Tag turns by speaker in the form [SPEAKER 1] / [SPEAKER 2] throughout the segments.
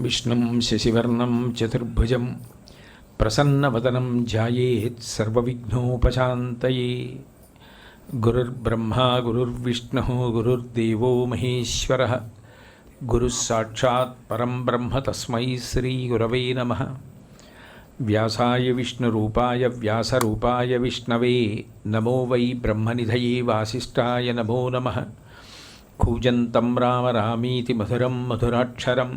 [SPEAKER 1] विष्णु शशिवर्ण चतुर्भुज प्रसन्नवदनं ध्यायेत् ध्यानोपात गुरुर्ब्रह्मा, गुरुर्विष्णु, गुरुर्देव महेश्वर। गुरुस्साक्षात्म ब्रह्म तस्म श्रीगुरव नम। व्यासाय विष्णु व्यासूपा विष्णवे। नमो वै ब्रह्म ब्रह्मनिधये वासीय नमो नम। कूजन्तं राम रामीति मधुरं मधुराक्षरम्।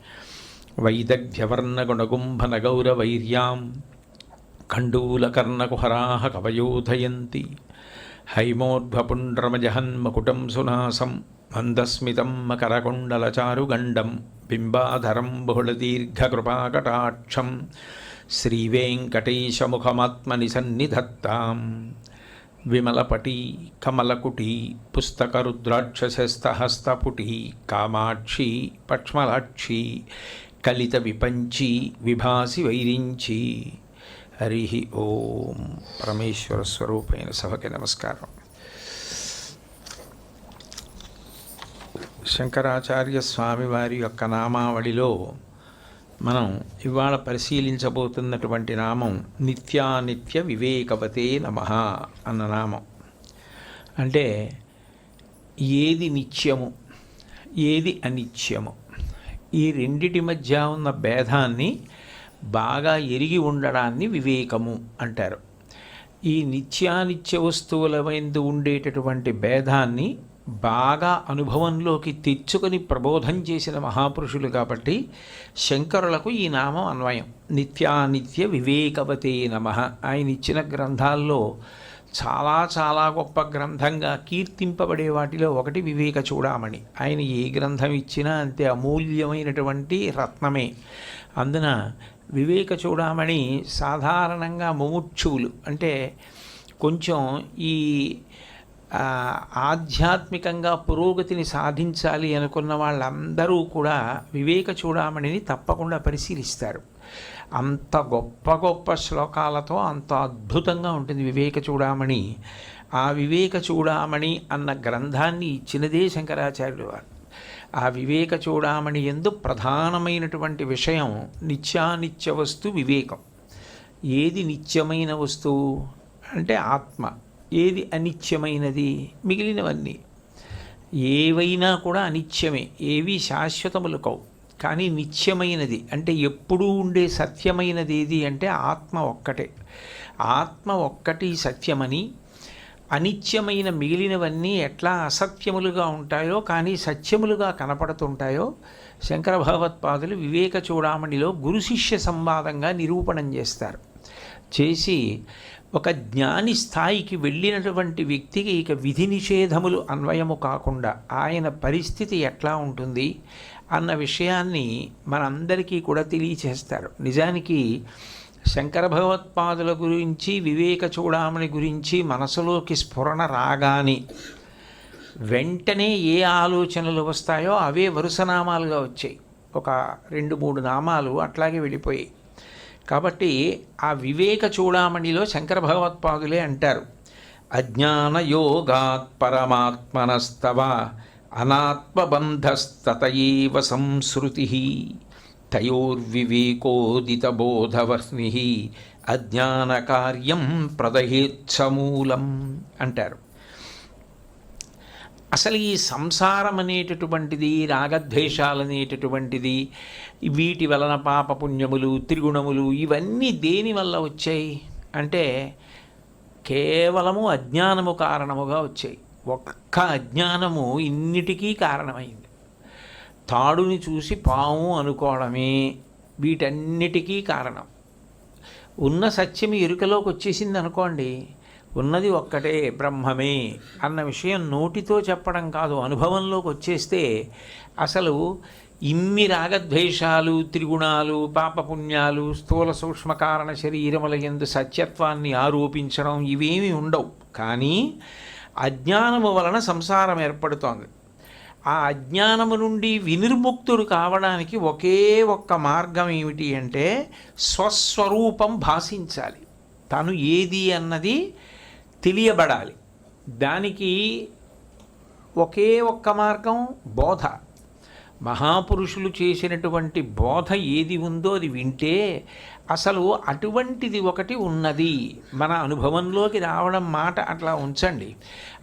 [SPEAKER 1] వైదగ్ధ్యవర్ణగుణగుంభనగౌరవైర్యాం కండూలకర్ణకుహరా కవయోధయంతి. హైమోర్ధ్వపుండ్రమజహన్మకుటం సునాసం. మందస్మితం మకరకుండలచారుగండం. బింబాధరం బహుళదీర్ఘకృపాకటాక్షం. శ్రీవేంకటేశముఖమాత్మని సన్నిధత్తాం విమలపటి కమలకుటి పుస్తకరుద్రాక్షసస్తహస్తపుటి కామాక్షి పక్ష్మలాక్షి కలిత విపంచి విభాసి వైరించి. హరి ఓం పరమేశ్వర స్వరూపైన సభకి నమస్కారం. శంకరాచార్య స్వామి వారి యొక్క నామావళిలో మనం ఇవాళ పరిశీలించబోతున్నటువంటి నామం నిత్యానిత్య వివేకవతే నమ అన్న నామం. అంటే ఏది నిత్యము ఏది అనిత్యము? ఈ రెండిటి మధ్య ఉన్న భేదాన్ని బాగా ఎరిగి ఉండడాన్ని వివేకము అంటారు. ఈ నిత్యానిత్య వస్తువుల ఎందు ఉండేటటువంటి భేదాన్ని బాగా అనుభవంలోకి తెచ్చుకొని ప్రబోధం చేసిన మహాపురుషులు కాబట్టి శంకరులకు ఈ నామం అన్వయం. నిత్యానిత్య వివేకవతే నమ. ఆయన ఇచ్చిన గ్రంథాల్లో చాలా చాలా గొప్ప గ్రంథంగా కీర్తింపబడే వాటిలో ఒకటి వివేక చూడామణి. ఆయన ఏ గ్రంథం ఇచ్చినా అంతే అమూల్యమైనటువంటి రత్నమే. అందున వివేక చూడామణి సాధారణంగా ముముక్షువులు. అంటే కొంచెం ఈ ఆధ్యాత్మికంగా పురోగతిని సాధించాలి అనుకున్న వాళ్ళందరూ కూడా వివేక చూడామణిని తప్పకుండా పరిశీలిస్తారు. అంత గొప్ప గొప్ప శ్లోకాలతో అంత అద్భుతంగా ఉంటుంది వివేక చూడామణి. ఆ వివేక చూడామణి అన్న గ్రంథాన్ని ఇచ్చినదే శంకరాచార్యుడు వారు. ఆ వివేక చూడామణి ఎందు ప్రధానమైనటువంటి విషయం నిత్యానిత్య వస్తు వివేకం. ఏది నిత్యమైన వస్తువు? అంటే ఆత్మ. ఏది అనిత్యమైనది? మిగిలినవన్నీ. ఏవైనా కూడా అనిత్యమే. ఏవి శాశ్వతములు కావు. కానీ నిత్యమైనది. అంటే ఎప్పుడూ ఉండే సత్యమైనది ఏది అంటే ఆత్మ ఒక్కటే. ఆత్మ ఒక్కటి సత్యమని అనిత్యమైన మిగిలినవన్నీ ఎట్లా అసత్యములుగా ఉంటాయో కానీ సత్యములుగా కనపడుతుంటాయో శంకర భగవత్పాదులు వివేక చూడామణిలో గురు శిష్య సంవాదంగా నిరూపణం చేస్తారు. చేసి ఒక జ్ఞాని స్థాయికి వెళ్ళినటువంటి వ్యక్తికి ఇక విధి నిషేధములు అన్వయము కాకుండా ఆయన పరిస్థితి ఎట్లా ఉంటుంది? అన్న విషయాన్ని మనందరికీ కూడా తెలియచేస్తారు. నిజానికి శంకర భగవత్పాదుల గురించి వివేక చూడామణి గురించి మనసులోకి స్ఫురణ రాగాని వెంటనే ఏ ఆలోచనలు వస్తాయో అవే వరుస నామాలుగా వచ్చాయి. ఒక రెండు మూడు నామాలు అట్లాగే వెళ్ళిపోయాయి. కాబట్టి ఆ వివేక చూడామణిలో శంకర భగవత్పాదులే అంటారు. అజ్ఞాన యోగాత్ పరమాత్మనస్తవ అనాత్మబంధస్తతయవ సంశ్రుతి తయోర్వివేకోదితబోధవర్ణి అజ్ఞానకార్యం ప్రదహేచ్ఛమూలం అంటారు. అసలు ఈ సంసారం అనేటటువంటిది రాగద్వేషాలు అనేటటువంటిది వీటి వలన పాపపుణ్యములు త్రిగుణములు ఇవన్నీ దేని వల్ల వచ్చాయి? అంటే కేవలము అజ్ఞానము కారణముగా వచ్చాయి. ఒక్క అజ్ఞానము ఇన్నిటికీ కారణమైంది. తాడుని చూసి పాము అనుకోవడమే వీటన్నిటికీ కారణం. ఉన్న సత్యం ఎరుకలోకి వచ్చేసింది అనుకోండి ఉన్నది ఒక్కటే బ్రహ్మమే అన్న విషయం నోటితో చెప్పడం కాదు అనుభవంలోకి వచ్చేస్తే అసలు ఇన్ని రాగద్వేషాలు త్రిగుణాలు పాపపుణ్యాలు స్థూల సూక్ష్మ కారణ శరీరముల ఎందు సత్యత్వాన్ని ఆరోపించడం ఇవేమీ ఉండవు. కానీ అజ్ఞానము వలన సంసారం ఏర్పడుతోంది. ఆ అజ్ఞానము నుండి వినిర్ముక్తుడు కావడానికి ఒకే ఒక్క మార్గం ఏమిటి అంటే స్వస్వరూపం భాషించాలి. తను ఏది అన్నది తెలియబడాలి. దానికి ఒకే ఒక్క మార్గం బోధ. మహాపురుషులు చేసినటువంటి బోధ ఏది ఉందో అది వింటే అసలు అటువంటిది ఒకటి ఉన్నది. మన అనుభవంలోకి రావడం మాట అట్లా ఉంచండి.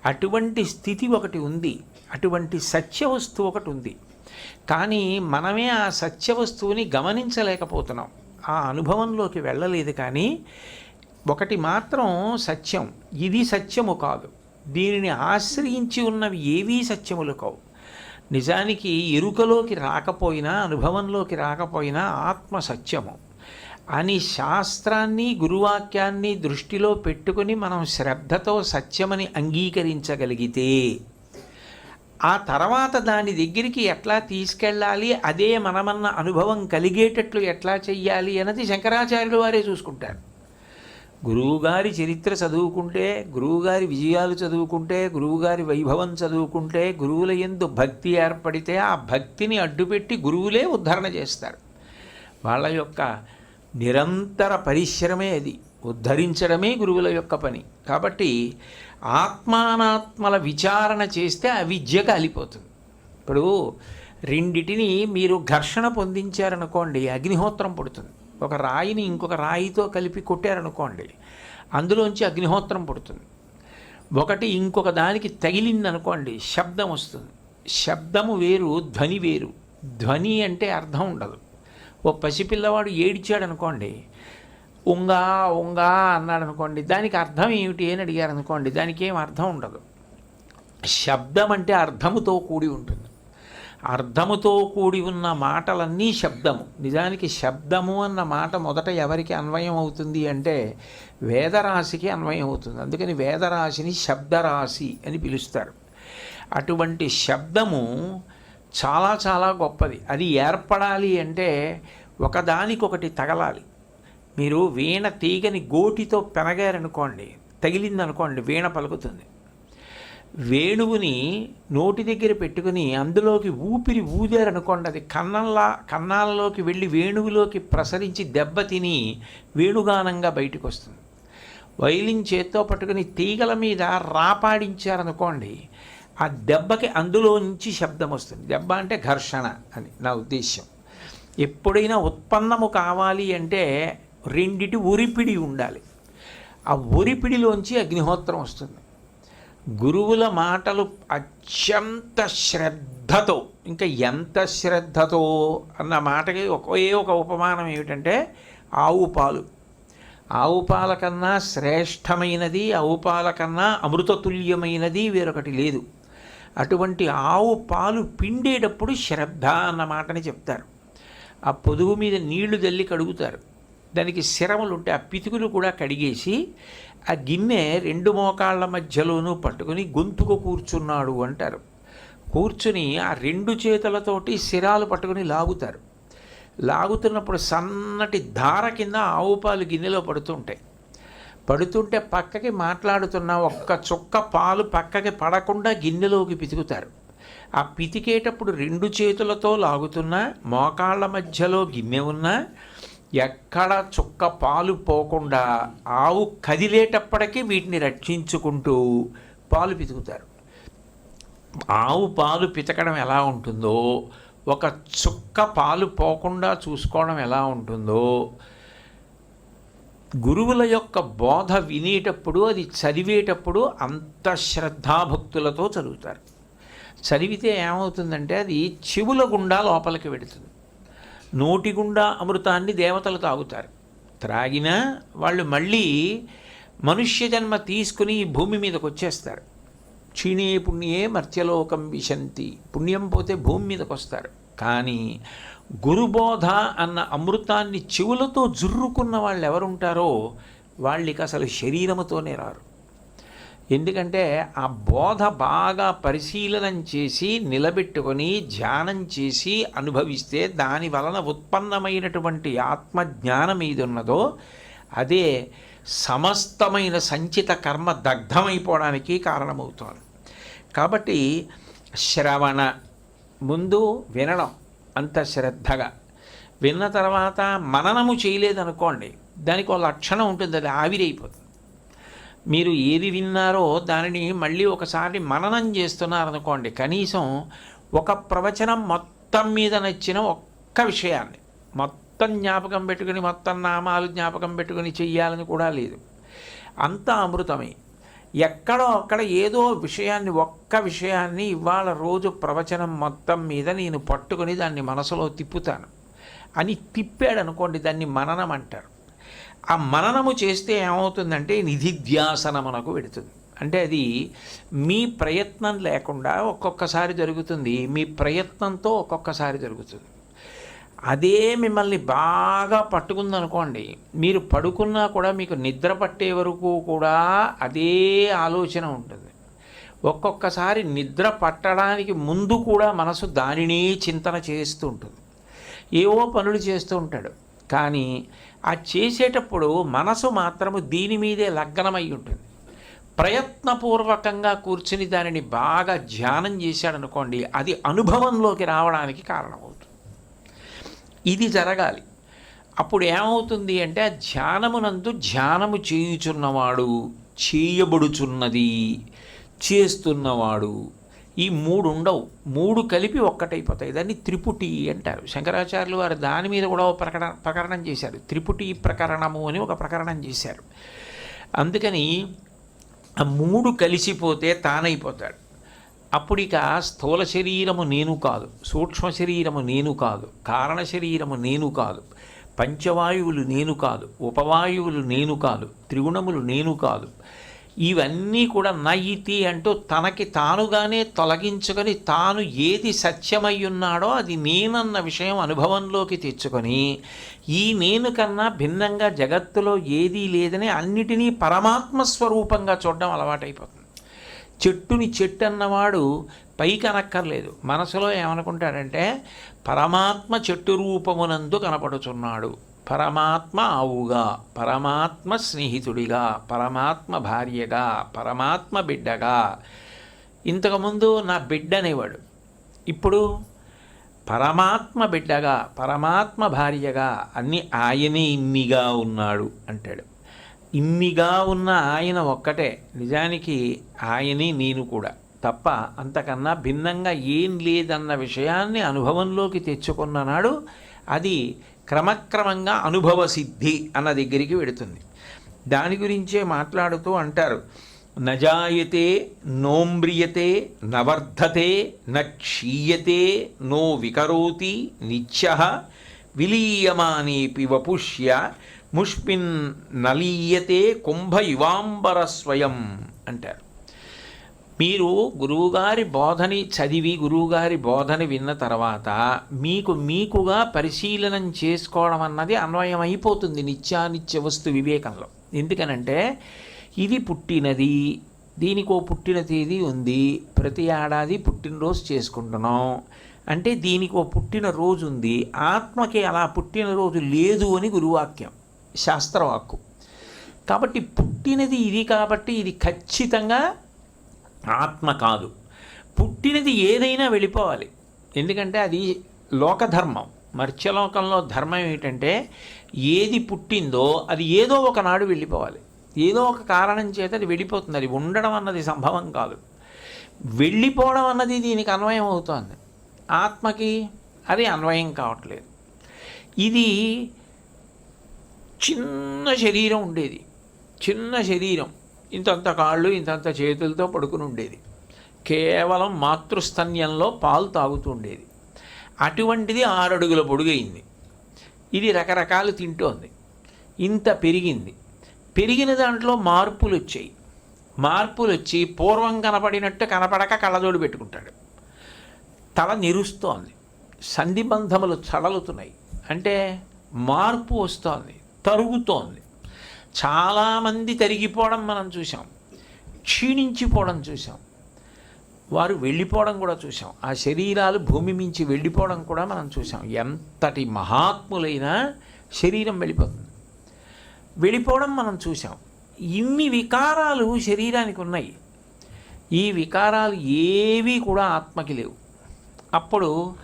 [SPEAKER 1] అటువంటి స్థితి ఒకటి ఉంది. అటువంటి సత్య వస్తువు ఒకటి ఉంది. కానీ మనమే ఆ సత్య వస్తువుని గమనించలేకపోతున్నాం. ఆ అనుభవంలోకి వెళ్ళలేదు కానీ ఒకటి మాత్రం సత్యం. ఇది సత్యము కాదు. దీనిని ఆశ్రయించి ఉన్నవి ఏవీ సత్యములు కావు. నిజానికి ఎరుకలోకి రాకపోయినా అనుభవంలోకి రాకపోయినా ఆత్మ సత్యము. అని శాస్త్రాన్ని గురువాక్యాన్ని దృష్టిలో పెట్టుకొని మనం శ్రద్ధతో సత్యమని అంగీకరించగలిగితే ఆ తర్వాత దాని దగ్గరికి ఎట్లా తీసుకెళ్ళాలి అదే మనమన్న అనుభవం కలిగేటట్లు ఎట్లా చెయ్యాలి అన్నది శంకరాచార్యులు వారే చూసుకుంటారు. గురువుగారి చరిత్ర చదువుకుంటే గురువుగారి విజయాలు చదువుకుంటే గురువుగారి వైభవం చదువుకుంటే గురువుల ఎందు భక్తి ఏర్పడితే ఆ భక్తిని అడ్డుపెట్టి గురువులే ఉద్ధరణ చేస్తారు. వాళ్ళ యొక్క నిరంతర పరిశ్రమే అది. ఉద్ధరించడమే గురువుల యొక్క పని. కాబట్టి ఆత్మానాత్మల విచారణ చేస్తే అవిద్య కాలిపోతుంది. ఇప్పుడు రెండిటిని మీరు ఘర్షణ పొందించారనుకోండి అగ్నిహోత్రం పుడుతుంది. ఒక రాయిని ఇంకొక రాయితో కలిపి కొట్టారనుకోండి అందులోంచి అగ్నిహోత్రం పుడుతుంది. ఒకటి ఇంకొక దానికి తగిలిందనుకోండి శబ్దం వస్తుంది. శబ్దము వేరు ధ్వని వేరు. ధ్వని అంటే అర్థం ఉండదు. ఓ పసిపిల్లవాడు ఏడిచాడు అనుకోండి ఉంగా ఉంగా అన్నాడు అనుకోండి దానికి అర్థం ఏమిటి అని అడిగారు అనుకోండి దానికి ఏం అర్థం ఉండదు. శబ్దం అంటే అర్థముతో కూడి ఉంటుంది. అర్థముతో కూడి ఉన్న మాటలన్నీ శబ్దము. నిజానికి శబ్దము అన్న మాట మొదట ఎవరికి అన్వయం అవుతుంది అంటే వేదరాశికి అన్వయం అవుతుంది. అందుకని వేదరాశిని శబ్దరాశి అని పిలుస్తారు. అటువంటి శబ్దము చాలా చాలా గొప్పది. అది ఏర్పడాలి అంటే ఒకదానికొకటి తగలాలి. మీరు వీణ తీగని గోటితో పెనగారనుకోండి తగిలిందనుకోండి వీణ పలుకుతుంది. వేణువుని నోటి దగ్గర పెట్టుకుని అందులోకి ఊపిరి ఊదారనుకోండి అది కన్నంలా కన్నాలలోకి వెళ్ళి వేణువులోకి ప్రసరించి దెబ్బతిని వేణుగానంగా బయటకు వస్తుంది వైలిన్ చేత్తో పట్టుకుని తీగల మీద రాపాడించారనుకోండి ఆ దెబ్బకి అందులో నుంచి శబ్దం వస్తుంది. దెబ్బ అంటే ఘర్షణ అని నా ఉద్దేశ్యం. ఎప్పుడైనా ఉత్పన్నము కావాలి అంటే రెండిటి ఉరిపిడి ఉండాలి. ఆ ఉరిపిడిలోంచి అగ్నిహోత్రం వస్తుంది. గురువుల మాటలు అత్యంత శ్రద్ధతో ఇంకా ఎంత శ్రద్ధతో అన్న మాటకి ఒకే ఒక ఉపమానం ఏమిటంటే ఆవు పాలు. ఆవు పాల కన్నా శ్రేష్టమైనది ఆవు పాల కన్నా అమృతతుల్యమైనది వేరొకటి లేదు. అటువంటి ఆవు పాలు పిండేటప్పుడు శ్రద్ధ అన్న మాటని చెప్తారు. ఆ పొదుగు మీద నీళ్ళు జల్లి కడుగుతారు. దానికి శరములు ఉంటే ఆ పితుకులు కూడా కడిగేసి ఆ గిన్నె రెండు మోకాళ్ళ మధ్యలోనూ పట్టుకుని గొంతుకు కూర్చున్నాడు అంటారు. కూర్చుని ఆ రెండు చేతులతోటి శిరాలు పట్టుకుని లాగుతారు. లాగుతున్నప్పుడు సన్నటి ధార కింద ఆవు పాలు గిన్నెలో పడుతుంటాయి. పడుతుంటే పక్కకి మాట్లాడుతున్న ఒక్క చుక్క పాలు పక్కకి పడకుండా గిన్నెలోకి పితుకుతారు. ఆ పితికేటప్పుడు రెండు చేతులతో లాగుతున్నా మోకాళ్ళ మధ్యలో గిన్నె ఉన్నా ఎక్కడ చుక్క పాలు పోకుండా ఆవు కదిలేటప్పటికీ వీటిని రక్షించుకుంటూ పాలు పితుకుతారు. ఆవు పాలు పితకడం ఎలా ఉంటుందో ఒక చుక్క పాలు పోకుండా చూసుకోవడం ఎలా ఉంటుందో గురువుల యొక్క బోధ వినేటప్పుడు అది చదివేటప్పుడు అంత శ్రద్ధాభక్తులతో చదువుతారు. చదివితే ఏమవుతుందంటే అది చెవుల గుండా లోపలికి వెడుతుంది. నోటి గుండా అమృతాన్ని దేవతలు తాగుతారు. త్రాగినా వాళ్ళు మళ్ళీ మనుష్య జన్మ తీసుకుని ఈ భూమి మీదకి వచ్చేస్తారు క్షీణే పుణ్యే మర్త్యలోకం విశంతి. పుణ్యం పోతే భూమి మీదకి వస్తారు కానీ గురుబోధ అన్న అమృతాన్ని చెవులతో జుర్రుకున్న వాళ్ళు ఎవరుంటారో వాళ్ళకి అసలు శరీరముతోనే రారు. ఎందుకంటే ఆ బోధ బాగా పరిశీలనం చేసి నిలబెట్టుకొని ధ్యానం చేసి అనుభవిస్తే దాని వలన ఉత్పన్నమైనటువంటి ఆత్మజ్ఞానం ఏది ఉన్నదో అదే సమస్తమైన సంచిత కర్మ దగ్ధమైపోవడానికి కారణమవుతుంది. కాబట్టి శ్రవణ ముందు వినడం అంత శ్రద్ధగా. విన్న తర్వాత మననము చేయలేదనుకోండి దానికి ఒక లక్షణం ఉంటుంది అది ఆవిరైపోతుంది. మీరు ఏది విన్నారో దానిని మళ్ళీ ఒకసారి మననం చేస్తున్నారనుకోండి కనీసం ఒక ప్రవచనం మొత్తం మీద నచ్చిన ఒక్క విషయాన్ని మొత్తం జ్ఞాపకం పెట్టుకుని మొత్తం నామాలు జ్ఞాపకం పెట్టుకుని చెయ్యాలని కూడా లేదు. అంతా అమృతమే. ఎక్కడో అక్కడ ఏదో విషయాన్ని ఒక్క విషయాన్ని ఇవాళ రోజు ప్రవచనం మొత్తం మీద నేను పట్టుకుని దాన్ని మనసులో తిప్పుతాను. అని తిప్పాడు అనుకోండి దాన్ని మననం అంటారు. ఆ మననము చేస్తే ఏమవుతుందంటే నిధిధ్యాసనమునకు పెడుతుంది. అంటే అది మీ ప్రయత్నం లేకుండా ఒక్కొక్కసారి జరుగుతుంది. మీ ప్రయత్నంతో ఒక్కొక్కసారి జరుగుతుంది. అదే మిమ్మల్ని బాగా పట్టుకుందనుకోండి మీరు పడుకున్నా కూడా మీకు నిద్ర పట్టే వరకు కూడా అదే ఆలోచన ఉంటుంది. ఒక్కొక్కసారి నిద్ర పట్టడానికి ముందు కూడా మనసు దానినే చింతన చేస్తూ ఉంటుంది. ఏవో పనులు చేస్తూ ఉంటాడు. కానీ ఆ చేసేటప్పుడు మనసు మాత్రము దీని మీదే లగ్నమై ఉంటుంది. ప్రయత్నపూర్వకంగా కూర్చుని దానిని బాగా ధ్యానం చేశాడనుకోండి అది అనుభవంలోకి రావడానికి కారణమవుతుంది. ఇది జరగాలి. అప్పుడు ఏమవుతుంది అంటే ఆ ధ్యానమునందు ధ్యానము చేయుచున్నవాడు చేయబడుచున్నది చేస్తున్నవాడు ఈ మూడు ఉండవు మూడు కలిపి ఒక్కటైపోతాయి. దాన్ని త్రిపుటి అంటారు. శంకరాచార్యులు వారు దాని మీద కూడా ఒక ప్రకటన ప్రకరణం చేశారు. త్రిపుటి ప్రకరణము అని ఒక ప్రకరణం చేశారు. అందుకని ఆ మూడు కలిసిపోతే తానైపోతాడు. అప్పుడు ఇక స్థూల శరీరము నేను కాదు సూక్ష్మ శరీరము నేను కాదు కారణ శరీరము నేను కాదు పంచవాయువులు నేను కాదు ఉపవాయువులు నేను కాదు త్రిగుణములు నేను కాదు ఇవన్నీ కూడా నయితి అంటూ తనకి తానుగానే తొలగించుకొని తాను ఏది సత్యమై ఉన్నాడో అది నేనన్న విషయం అనుభవంలోకి తెచ్చుకొని ఈ నేను కన్నా భిన్నంగా జగత్తులో ఏదీ లేదని అన్నిటినీ పరమాత్మ స్వరూపంగా చూడడం అలవాటైపోతుంది. చెట్టుని చెట్టు అన్నవాడు పైకి అనక్కర్లేదు మనసులో ఏమనుకుంటాడంటే పరమాత్మ చెట్టు రూపమునందు కనపడుచున్నాడు. పరమాత్మ ఆవుగా పరమాత్మ స్నేహితుడిగా పరమాత్మ భార్యగా పరమాత్మ బిడ్డగా. ఇంతకుముందు నా బిడ్డ అనేవాడు. ఇప్పుడు పరమాత్మ బిడ్డగా పరమాత్మ భార్యగా అన్ని ఆయనే ఇన్నిగా ఉన్నాడు అంటాడు. ఇన్నిగా ఉన్న ఆయన ఒక్కటే. నిజానికి ఆయనే నేను కూడా. తప్ప అంతకన్నా భిన్నంగా ఏం లేదన్న విషయాన్ని అనుభవంలోకి తెచ్చుకున్ననాడు అది క్రమక్రమంగా అనుభవ సిద్ధి అన్న దగ్గరికి వెడుతుంది. దాని గురించే మాట్లాడుతూ అంటారు నజాయతే నోమ్రియతే నవర్ధతే నక్షీయతే నో వికరోతి నిత్య విలీయమానేపి వపుష్య ముష్మిన్ నలీయతే కుంభ యువాంబర స్వయం అంటారు. మీరు గురువుగారి బోధని చదివి గురువుగారి బోధని విన్న తర్వాత మీకు మీకుగా పరిశీలనం చేసుకోవడం అన్నది అన్వయం అయిపోతుంది నిత్యానిత్య వస్తు వివేకంలో. ఎందుకనంటే ఇది పుట్టినది దీనికో పుట్టిన తేదీ ఉంది ప్రతి ఏడాది పుట్టినరోజు చేసుకుంటున్నాం. అంటే దీనికి ఓ పుట్టినరోజు ఉంది ఆత్మకి అలా పుట్టినరోజు లేదు అని గురువాక్యం శాస్త్రవాక్కు. కాబట్టి పుట్టినది ఇది కాబట్టి ఇది ఖచ్చితంగా ఆత్మ కాదు. పుట్టినది ఏదైనా వెళ్ళిపోవాలి. ఎందుకంటే అది లోకధర్మం. మర్త్యలోకంలో ధర్మం ఏమిటంటే ఏది పుట్టిందో అది ఏదో ఒకనాడు వెళ్ళిపోవాలి. ఏదో ఒక కారణం చేత అది వెళ్ళిపోతుంది. అది ఉండడం అన్నది సంభవం కాదు. వెళ్ళిపోవడం అన్నది దీనికి అన్వయం అవుతోంది. ఆత్మకి అది అన్వయం కావట్లేదు. ఇది చిన్న శరీరం ఉండేది. చిన్న శరీరం. ఇంతంత కాళ్ళు ఇంతంత చేతులతో పడుకుని ఉండేది. కేవలం మాతృస్తన్యంలో పాలు తాగుతూ ఉండేది. అటువంటిది ఆరడుగుల పొడుగైంది. ఇది రకరకాలు తింటోంది. ఇంత పెరిగింది. పెరిగిన దాంట్లో మార్పులు వచ్చాయి మార్పులు వచ్చి పూర్వం కనపడినట్టు కనపడక కళ్ళజోడు పెట్టుకుంటాడు. తల నిరుస్తోంది. సంధిబంధములు చడలుతున్నాయి. అంటే మార్పు వస్తోంది. తరుగుతోంది. చాలామంది తరిగిపోవడం మనం చూసాం క్షీణించిపోవడం చూసాం వారు వెళ్ళిపోవడం కూడా చూసాం ఆ శరీరాలు భూమి మించి వెళ్ళిపోవడం కూడా మనం చూసాం ఎంతటి మహాత్ములైనా శరీరం వెళ్ళిపోతుంది. వెళ్ళిపోవడం మనం చూసాం ఇన్ని వికారాలు శరీరానికి ఉన్నాయి. ఈ వికారాలు ఏవి కూడా ఆత్మకి లేవు. అప్పుడు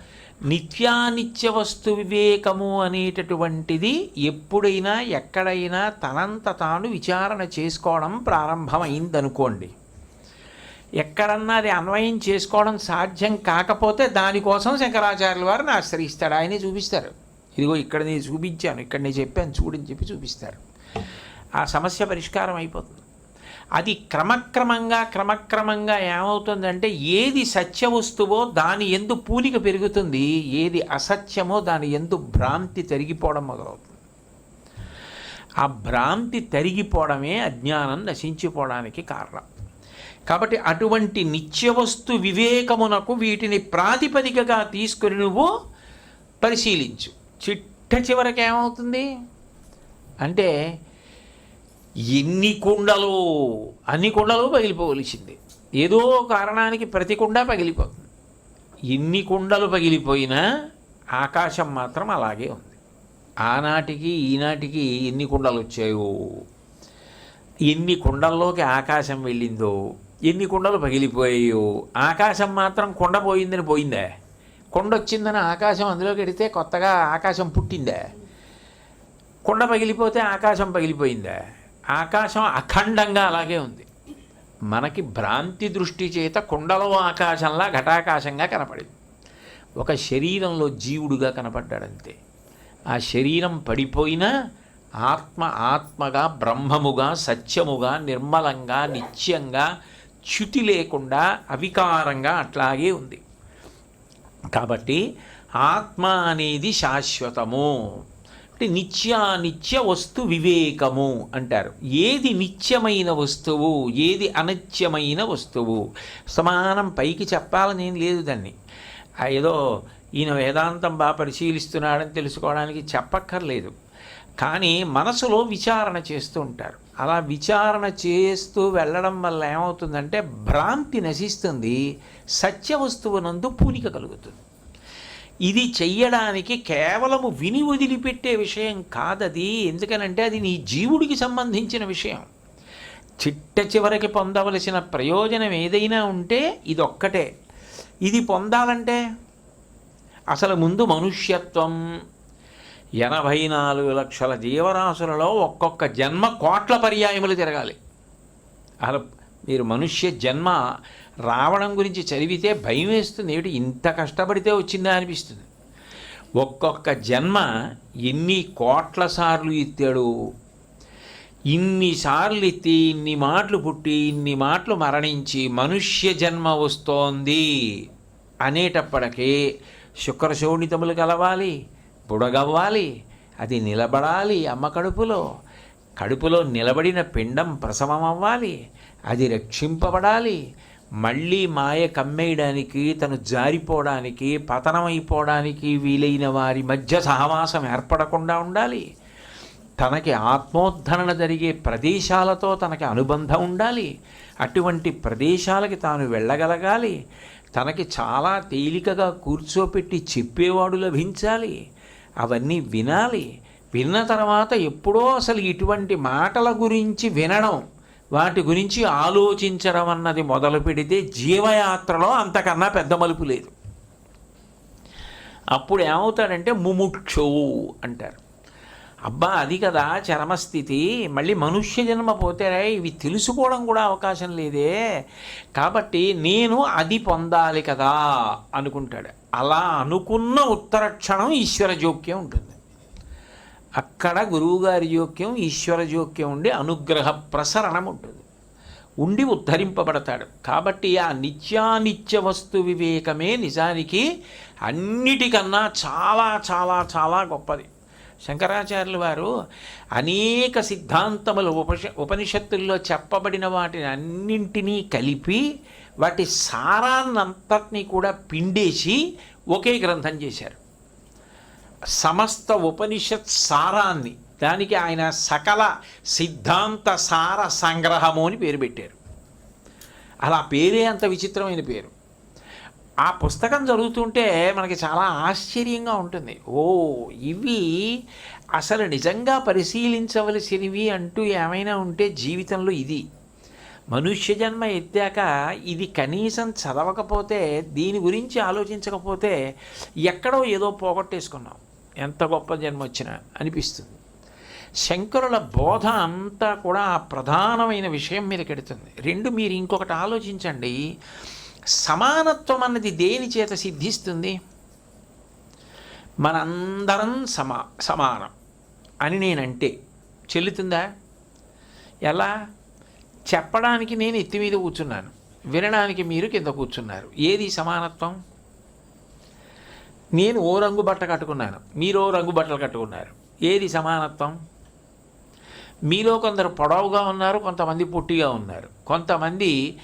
[SPEAKER 1] నిత్యానిత్య వస్తు వివేకము అనేటటువంటిది ఎప్పుడైనా ఎక్కడైనా తనంత తాను విచారణ చేసుకోవడం ప్రారంభమైందనుకోండి. ఎక్కడన్నా అది అన్వయం చేసుకోవడం సాధ్యం కాకపోతే దానికోసం శంకరాచార్యుల వారిని ఆశ్రయిస్తాడు. ఆయనే చూపిస్తారు. ఇదిగో ఇక్కడ నేను చూపించాను ఇక్కడ నేను చెప్పాను చూడని చెప్పి చూపిస్తారు. ఆ సమస్య పరిష్కారం అయిపోతుంది. అది క్రమక్రమంగా క్రమక్రమంగా ఏమవుతుందంటే ఏది సత్య వస్తువో దాని ఎందు పూలిక పెరుగుతుంది ఏది అసత్యమో దాని ఎందు భ్రాంతి తరిగిపోవడం మొదలవుతుంది. ఆ భ్రాంతి తరిగిపోవడమే అజ్ఞానం నశించిపోవడానికి కారణం. కాబట్టి అటువంటి నిత్యవస్తు వివేకమునకు వీటిని ప్రాతిపదికగా తీసుకుని నువ్వు పరిశీలించు. చిట్ట చివరికి ఏమవుతుంది అంటే ఎన్ని కుండలు అన్ని కుండలు పగిలిపోవలసింది. ఏదో కారణానికి ప్రతి కుండ పగిలిపోతుంది. ఎన్ని కుండలు పగిలిపోయినా ఆకాశం మాత్రం అలాగే ఉంది. ఆనాటికి ఈనాటికి ఎన్ని కుండలు వచ్చాయో? ఎన్ని కుండల్లోకి ఆకాశం వెళ్ళిందో? ఎన్ని కుండలు పగిలిపోయాయో? ఆకాశం మాత్రం కొండ పోయిందని పోయిందే? కొండ వచ్చిందని ఆకాశం అందులోకి ఎడితే కొత్తగా ఆకాశం పుట్టిందే? కొండ పగిలిపోతే ఆకాశం పగిలిపోయిందా? ఆకాశం అఖండంగా అలాగే ఉంది. మనకి భ్రాంతి దృష్టి చేత కుండలో ఆకాశంలా ఘటాకాశంగా కనపడింది. ఒక శరీరంలో జీవుడుగా కనపడ్డాడంతే. ఆ శరీరం పడిపోయినా ఆత్మ ఆత్మగా బ్రహ్మముగా సత్యముగా నిర్మలంగా నిత్యంగా చ్యుతి లేకుండా అవికారంగా అట్లాగే ఉంది. కాబట్టి ఆత్మ అనేది శాశ్వతము. అంటే నిత్యానిత్య వస్తు వివేకము అంటారు. ఏది నిత్యమైన వస్తువు ఏది అనిత్యమైన వస్తువు? సమానం పైకి చెప్పాలని ఏం లేదు దాన్ని. ఏదో ఈయన వేదాంతం బాగా పరిశీలిస్తున్నాడని తెలుసుకోవడానికి చెప్పక్కర్లేదు. కానీ మనసులో విచారణ చేస్తూ ఉంటారు. అలా విచారణ చేస్తూ వెళ్ళడం వల్ల ఏమవుతుందంటే భ్రాంతి నశిస్తుంది సత్య వస్తువునందు పూనిక కలుగుతుంది. ఇది చెయ్యడానికి కేవలము విని వదిలిపెట్టే విషయం కాదది. ఎందుకనంటే అది నీ జీవుడికి సంబంధించిన విషయం. చిట్ట చివరికి పొందవలసిన ప్రయోజనం ఏదైనా ఉంటే ఇదొక్కటే. ఇది పొందాలంటే అసలు ముందు మనుష్యత్వం. ఎనభై నాలుగు లక్షల జీవరాశులలో ఒక్కొక్క జన్మ కోట్ల పర్యాయములు తిరగాలి. అసలు మీరు మనుష్య జన్మ రావడం గురించి చదివితే భయం వేస్తుంది. ఏమిటి? ఇంత కష్టపడితే వచ్చిందా అనిపిస్తుంది. ఒక్కొక్క జన్మ ఎన్ని కోట్ల సార్లు ఎత్తాడు? ఇన్నిసార్లు ఎత్తి ఇన్ని మాటలు పుట్టి ఇన్ని మాటలు మరణించి మనుష్య జన్మ వస్తోంది అనేటప్పటికీ శుక్రశోణితములు కలవాలి బుడగవ్వాలి అది నిలబడాలి అమ్మ కడుపులో. కడుపులో నిలబడిన పిండం ప్రసవం అవ్వాలి అది రక్షింపబడాలి. మళ్ళీ మాయ కమ్మేయడానికి తను జారిపోవడానికి పతనమైపోవడానికి వీలైన వారి మధ్య సహవాసం ఏర్పడకుండా ఉండాలి. తనకి ఆత్మోద్ధరణ జరిగే ప్రదేశాలతో తనకి అనుబంధం ఉండాలి. అటువంటి ప్రదేశాలకి తాను వెళ్ళగలగాలి. తనకి చాలా తేలికగా కూర్చోపెట్టి చెప్పేవాడు లభించాలి. అవన్నీ వినాలి. విన్న తర్వాత ఎప్పుడో అసలు ఇటువంటి మాటల గురించి వినడం వాటి గురించి ఆలోచించడం అన్నది మొదలు పెడితే జీవయాత్రలో అంతకన్నా పెద్ద మలుపు లేదు. అప్పుడు ఏమవుతాడంటే ముముక్షువు అంటారు. అబ్బా అది కదా చరమస్థితి. మళ్ళీ మనుష్య జన్మ పోతే ఇవి తెలుసుకోవడం కూడా అవకాశం లేదే. కాబట్టి నేను అది పొందాలి కదా అనుకుంటాడు. అలా అనుకున్న ఉత్తర క్షణం ఈశ్వర జోక్యం ఉంటుంది. అక్కడ గురువుగారి జోక్యం ఈశ్వర జోక్యం ఉండి అనుగ్రహ ప్రసరణం ఉంటుంది. ఉండి ఉద్ధరింపబడతాడు. కాబట్టి ఆ నిత్యానిత్య వస్తు వివేకమే నిజానికి అన్నిటికన్నా చాలా చాలా చాలా గొప్పది. శంకరాచార్యుల వారు అనేక సిద్ధాంతములు ఉపష ఉపనిషత్తుల్లో చెప్పబడిన వాటిని అన్నింటినీ కలిపి వాటి సారాన్నంతటినీ కూడా పిండేసి ఒకే గ్రంథం చేశారు. సమస్త ఉపనిషత్ సారాన్ని దానికి ఆయన సకల సిద్ధాంత సార సంగ్రహము అని పేరు పెట్టారు. అలా పేరే అంత విచిత్రమైన పేరు. ఆ పుస్తకం చదువుతుంటే మనకి చాలా ఆశ్చర్యంగా ఉంటుంది. ఓ ఇవి అసలు నిజంగా పరిశీలించవలసినవి అంటూ ఏమైనా ఉంటే జీవితంలో ఇది. మనుష్య జన్మ ఎత్తాక ఇది కనీసం చదవకపోతే దీని గురించి ఆలోచించకపోతే ఎక్కడో ఏదో పోగొట్టేసుకున్నాం. ఎంత గొప్ప జన్మ వచ్చినా అనిపిస్తుంది. శంకరుల బోధ అంతా కూడా ఆ ప్రధానమైన విషయం మీద కెడుతుంది. రెండు మీరు ఇంకొకటి ఆలోచించండి. సమానత్వం అన్నది దేని చేత సిద్ధిస్తుంది? మనందరం సమా సమానం అని నేనంటే చెల్లుతుందా? ఎలా? చెప్పడానికి నేను ఎత్తి మీద కూర్చున్నాను. వినడానికి మీరు కింద కూర్చున్నారు. ఏది సమానత్వం? నేను ఓ రంగు బట్ట కట్టుకున్నాను. మీరు ఓ రంగు బట్టలు కట్టుకున్నారు. ఏది సమానత్వం? మీలో కొందరు పొడవుగా ఉన్నారు కొంతమంది పొట్టిగా ఉన్నారు. కొంతమంది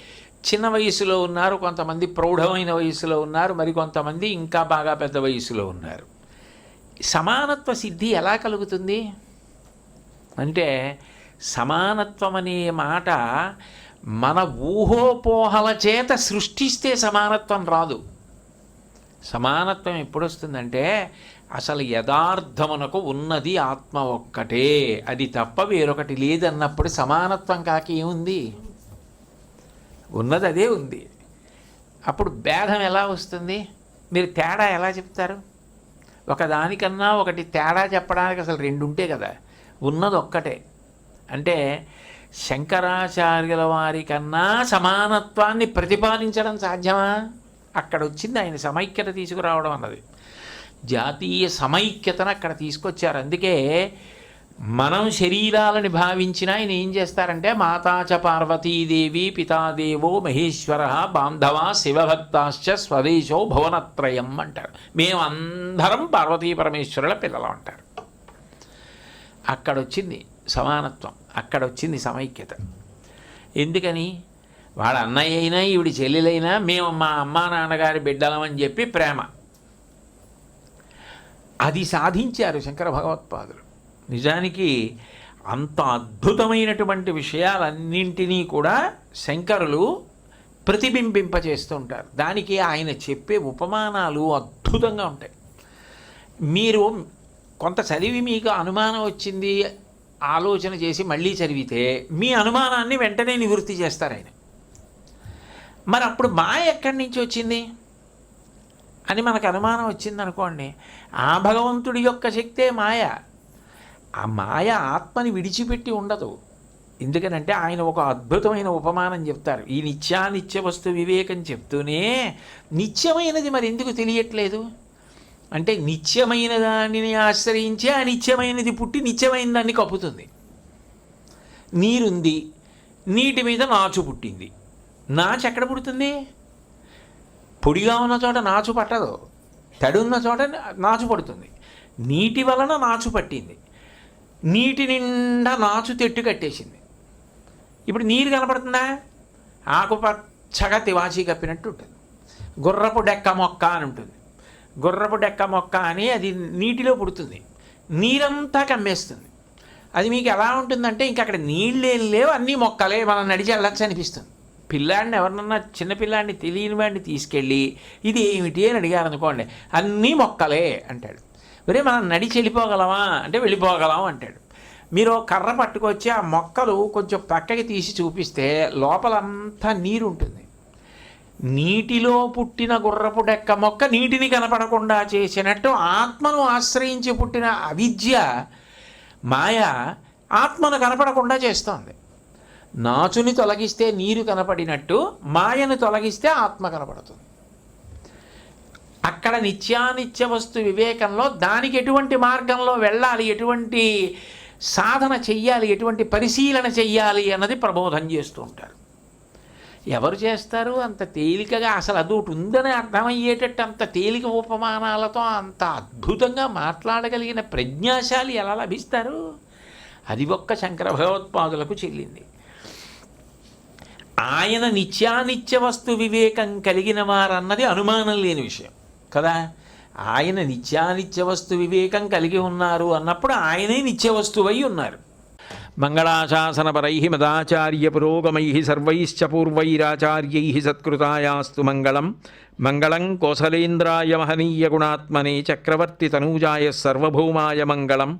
[SPEAKER 1] చిన్న వయసులో ఉన్నారు కొంతమంది ప్రౌఢమైన వయసులో ఉన్నారు మరి కొంతమంది ఇంకా బాగా పెద్ద వయసులో ఉన్నారు. సమానత్వ సిద్ధి ఎలా కలుగుతుంది? అంటే సమానత్వం అనే మాట మన ఊహోపోహల చేత సృష్టిస్తే సమానత్వం రాదు. సమానత్వం ఎప్పుడొస్తుందంటే అసలు యథార్థమునకు ఉన్నది ఆత్మ ఒక్కటే. అది తప్ప వేరొకటి లేదన్నప్పుడు సమానత్వం కాక ఏముంది? ఉన్నది అదే ఉంది. అప్పుడు భేదం ఎలా వస్తుంది? మీరు తేడా ఎలా చెప్తారు? ఒకదానికన్నా ఒకటి తేడా చెప్పడానికి అసలు రెండు ఉంటే కదా. ఉన్నది ఒక్కటే అంటే శంకరాచార్యుల వారికన్నా సమానత్వాన్ని ప్రతిపాదించడం సాధ్యమా? అక్కడ వచ్చింది ఆయన సమైక్యత తీసుకురావడం అన్నది. జాతీయ సమైక్యతను అక్కడ తీసుకొచ్చారు. అందుకే మనం శరీరాలని భావించిన ఆయన ఏం చేస్తారంటే మాతాచ పార్వతీదేవి పితాదేవో మహేశ్వర బాంధవ శివభక్తాశ్చ స్వదేశో భువనత్రయం అంటారు. మేమందరం పార్వతీ పరమేశ్వరుల పిల్లలు అంటారు. అక్కడ వచ్చింది సమానత్వం అక్కడ వచ్చింది సమైక్యత. ఎందుకని? వాళ్ళ అన్నయ్య అయినా ఈవిడి చెల్లెలైనా మేము మా అమ్మా నాన్నగారి బిడ్డలమని చెప్పి ప్రేమ. అది సాధించారు శంకర భగవత్పాదులు. నిజానికి అంత అద్భుతమైనటువంటి విషయాలన్నింటినీ కూడా శంకరులు ప్రతిబింబింపచేస్తుంటారు. దానికి ఆయన చెప్పే ఉపమానాలు అద్భుతంగా ఉంటాయి. మీరు కొంత చదివి మీకు అనుమానం వచ్చింది ఆలోచన చేసి మళ్ళీ చదివితే మీ అనుమానాన్ని వెంటనే నివృత్తి చేస్తారు ఆయన. మరి అప్పుడు మాయ ఎక్కడి నుంచి వచ్చింది? అని మనకు అనుమానం వచ్చింది అనుకోండి ఆ భగవంతుడి యొక్క శక్తే మాయ. ఆ మాయ ఆత్మని విడిచిపెట్టి ఉండదు. ఎందుకనంటే ఆయన ఒక అద్భుతమైన ఉపమానం చెప్తారు. ఈ నిత్యానిత్య వస్తు వివేకం చెప్తూనే నిత్యమైనది మరి ఎందుకు తెలియట్లేదు? అంటే నిత్యమైన దానిని ఆశ్రయించి ఆ నిత్యమైనది పుట్టి నిత్యమైన దాన్ని కప్పుతుంది. నీరుంది నీటి మీద నాచు పుట్టింది. నాచు ఎక్కడ పుడుతుంది? పొడిగా ఉన్న చోట నాచు పట్టదు. తడి ఉన్న చోట నాచు పడుతుంది. నీటి వలన నాచు పట్టింది. నీటి నిండా నాచు తెట్టు కట్టేసింది. ఇప్పుడు నీరు కనపడుతుందా? ఆకుపచ్చగా తివాచి కప్పినట్టు ఉంటుంది. గుర్రపు డెక్క మొక్క అని ఉంటుంది. గుర్రపు డెక్క మొక్క అని అది నీటిలో పుడుతుంది. నీరంతా కమ్మేస్తుంది. అది మీకు ఎలా ఉంటుందంటే ఇంక అక్కడ నీళ్ళేం లేవు. అన్నీ మొక్కలే మనం నడిచి వెళ్ళచ్చు అనిపిస్తుంది. పిల్లాడిని ఎవరినన్నా చిన్న పిల్లాడిని తెలియని వాడిని తీసుకెళ్ళి ఇది ఏమిటి అని అడిగారు అనుకోండి. అన్నీ మొక్కలే అంటాడు. ఒరే మనం నడిచి వెళ్ళిపోగలమా? అంటే వెళ్ళిపోగలం అంటాడు. మీరు కర్ర పట్టుకొచ్చి ఆ మొక్కలు కొంచెం పక్కకి తీసి చూపిస్తే లోపలంతా నీరు ఉంటుంది నీటిలో పుట్టిన గుర్రపు డెక్క మొక్క నీటిని కనపడకుండా చేసినట్టు ఆత్మను ఆశ్రయించి పుట్టిన అవిద్య మాయ ఆత్మను కనపడకుండా చేస్తోంది. నాచుని తొలగిస్తే నీరు కనపడినట్టు మాయను తొలగిస్తే ఆత్మ కనపడుతుంది. అక్కడ నిత్యానిత్య వస్తు వివేకంలో దానికి ఎటువంటి మార్గంలో వెళ్ళాలి ఎటువంటి సాధన చెయ్యాలి ఎటువంటి పరిశీలన చెయ్యాలి అన్నది ప్రబోధం చేస్తూ ఉంటారు. ఎవరు చేస్తారు? అంత తేలికగా అసలు అదొకటి ఉందని అర్థమయ్యేటట్టు అంత తేలిక ఉపమానాలతో అంత అద్భుతంగా మాట్లాడగలిగిన ప్రజ్ఞాశాలి ఎలా లభిస్తారు? అది ఒక్క శంకర భగవత్పాదులకు చెల్లింది. ఆయన నిత్యానిత్య వస్తు వివేకం కలిగిన వారన్నది అనుమానం లేని విషయం. కదా? ఆయన నిత్యానిత్య వస్తు వివేకం కలిగి ఉన్నారు అన్నప్పుడు ఆయనే నిత్య వస్తువై ఉన్నారు. మంగళాశాసనపరై మదాచార్య పురోగమై సర్వైశ్చ పూర్వైరాచార్యై సత్కృతాయాస్తు మంగళం. మంగళం కోసలేంద్రాయ మహనీయ గుణాత్మనే చక్రవర్తి తనూజాయ సర్వభౌమాయ మంగళం.